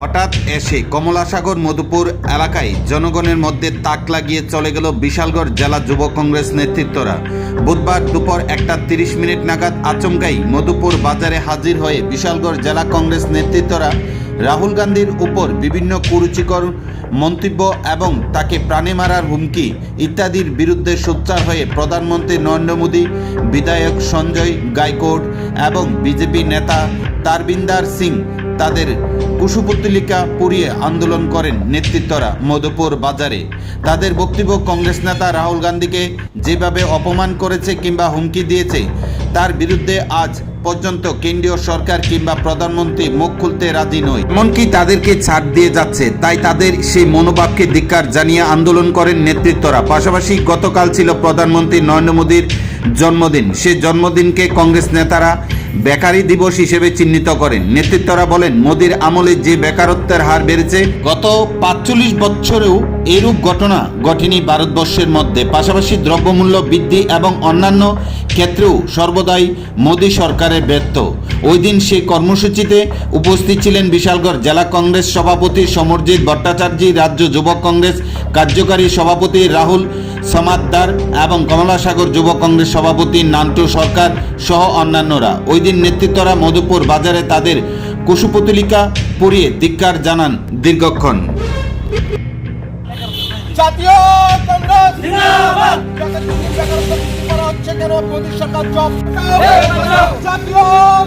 হঠাৎ এসে কমলাসাগর মধুপুর এলাকায় জনগণের মধ্যে তাক লাগিয়ে চলে গেল বিশালগড় জেলা যুব কংগ্রেস নেতৃত্বরা। বুধবার দুপুর একটা তিরিশ মিনিট নাগাদ আচমকাই মধুপুর বাজারে হাজির হয়ে বিশালগড় জেলা কংগ্রেস নেতৃত্বরা রাহুল গান্ধীর উপর বিভিন্ন কুরুচিকর মন্তব্য এবং তাকে প্রাণে মারার হুমকি ইত্যাদির বিরুদ্ধে সোচ্চার হয়ে প্রধানমন্ত্রী নরেন্দ্র মোদী, বিধায়ক সঞ্জয় গাইকোড এবং বিজেপি নেতা তারবিন্দার সিং তাদের কুশপুতলিকা পুড়িয়ে আন্দোলন করেন নেতৃত্বরা মধুপুর বাজারে। তাদের বক্তব্য কংগ্রেস নেতা রাহুল গান্ধীকে যেভাবে অপমান করেছে কিংবা হুমকি দিয়েছে, তার বিরুদ্ধে আজ পর্যন্ত কেন্দ্রীয় সরকার কিংবা প্রধানমন্ত্রী মুখ খুলতে রাজি নয়। এমনকি তাদেরকে ছাড় দিয়ে যাচ্ছে, তাই তাদের সেই মনোভাবকে ধিক্কার জানিয়ে আন্দোলন করেন নেতৃত্বরা। পাশাপাশি গতকাল ছিল প্রধানমন্ত্রী নরেন্দ্র মোদীর জন্মদিন। সে জন্মদিনকে কংগ্রেস নেতারা বেকারি দিবস হিসেবে চিহ্নিত করেন। নেতৃত্বরা বলেন, মোদীর আমলে যে বেকারত্বের হার বেড়েছে, গত পাঁচচল্লিশ বছরেও এরূপ ঘটনা ঘটেনি ভারতবর্ষের মধ্যে। পাশাপাশি দ্রব্যমূল্য বৃদ্ধি এবং অন্যান্য ক্ষেত্রেও সর্বদাই মোদী সরকারের ব্যর্থ। ওই দিন সেই কর্মসূচিতে উপস্থিত ছিলেন বিশালগড় জেলা কংগ্রেস সভাপতি সমরজিৎ ভট্টাচার্য, রাজ্য যুবক কংগ্রেস কার্যকারী সভাপতি রাহুল সমাদ্দার এবং কমলাসাগর যুব কংগ্রেস সভাপতি নান্টু সরকার সহ অন্যান্যরা। ওই দিন নেতৃত্বরা মধুপুর বাজারে তাদের কুশুপুতলিকা পুড়িয়ে ধিক্কার জানান দীর্ঘক্ষণ। জাতীয় কংগ্রেস। জিন্দাবাদ। বেকারত্ব করা হচ্ছে কেন মোদী সরকার জব জাতীয়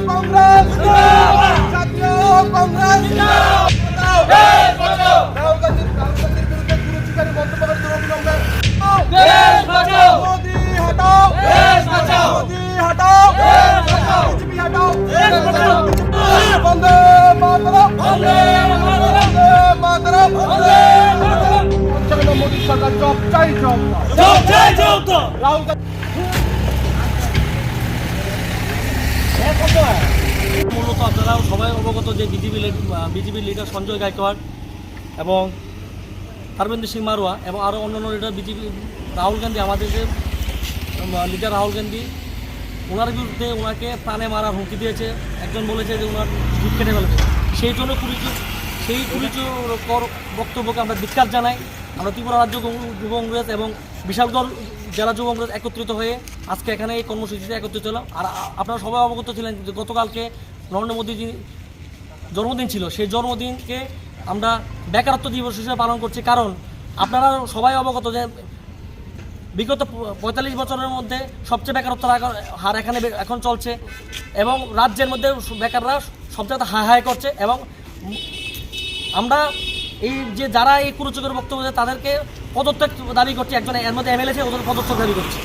কংগ্রেস। জিন্দাবাদ। জাতীয় কংগ্রেস। মূলত আপনারা সবাই অবগত যে BJP BJP leader Sanjay Gaikwad এবং অরবিন্দ সিং মারোয়া এবং আরও অন্যান্য লিডার বিজেপি, রাহুল গান্ধী আমাদের যে লিডার রাহুল গান্ধী ওনার বিরুদ্ধে ওনাকে প্রাণে মারার হুমকি দিয়েছে। একজন বলেছে যে ওনার জিপ কেটে ফেলবে সেই জন্য কুরুচি সেই কুরুচিকর বক্তব্যকে আমরা ধিক্কার জানাই। আমরা ত্রিপুরা রাজ্য যুব কংগ্রেস এবং বিশালগড় জেলা যুব কংগ্রেস একত্রিত হয়ে আজকে এখানে এই কর্মসূচিতে একত্রিত হলাম আর আপনারা সবাই অবগত ছিলেন যে গতকালকে নরেন্দ্র মোদীজি জন্মদিন ছিল। সেই জন্মদিনকে আমরা বেকারত্ব দিবস হিসেবে পালন করছি। কারণ আপনারা সবাই অবগত যে বিগত পঁয়তাল্লিশ বছরের মধ্যে সবচেয়ে বেকারত্বের হার- এখানে এখন চলছে এবং রাজ্যের মধ্যে বেকাররা সব জায়গাতে হাই হাই করছে এবং আমরা এই যে যারা এই কুরুচকের বক্তব্য তাদেরকে পদত্যাগ দাবি করছি একজন এর মধ্যে এমএলএ ওদের পদত্যাগ দাবি করছে।